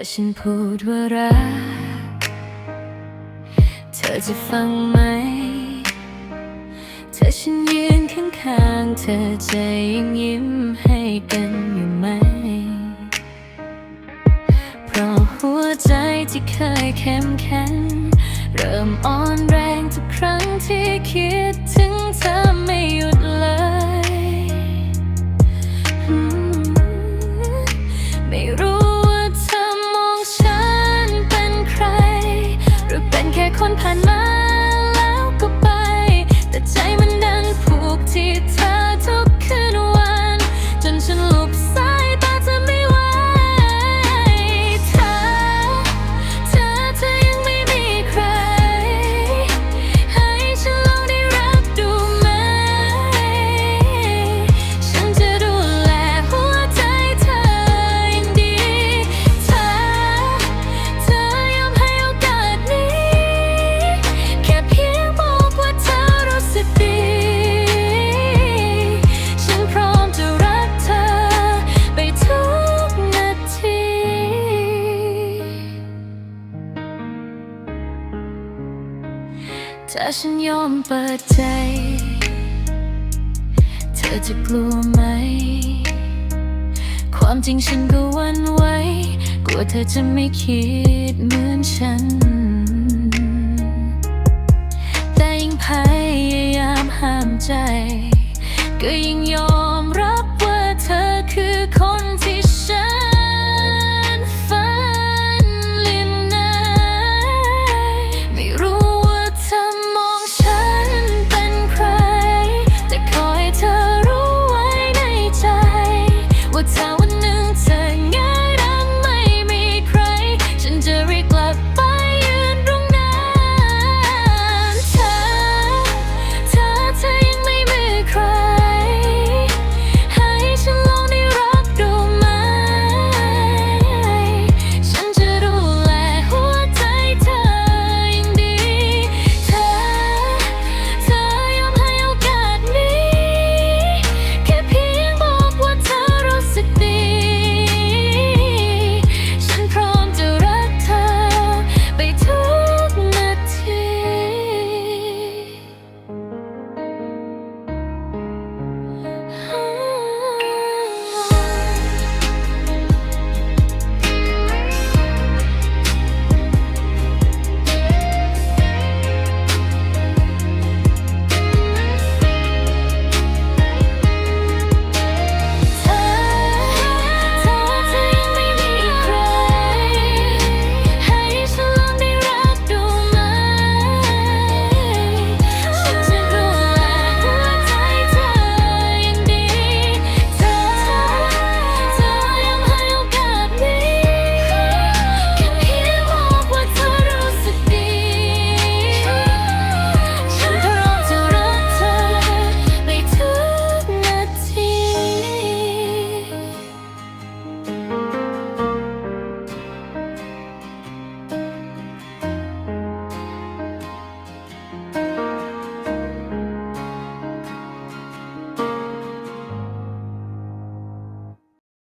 าฉันพูดว่ารัก เธอจะฟังไหม ถ้าฉันยืนข้างๆ เธอจะยังยิ้มให้กันอยู่ไหม เพราะหัวใจที่เคยเข้มแข็ง เริ่มอ่อนแรงทุกครั้งที่คิดถึงเธอไม่หยุดเลย เป็ ถ้าฉันยอมเปิดใจ เธอจะกลัวไหม ความจริงฉันก็วันไหวกลัวเธอจะไม่คิดเหมือนฉัน แต่ยิ่งพยายามห้ามใจ ก็ยิ่งยอมรับว่าเธอคือคนที่ฉัน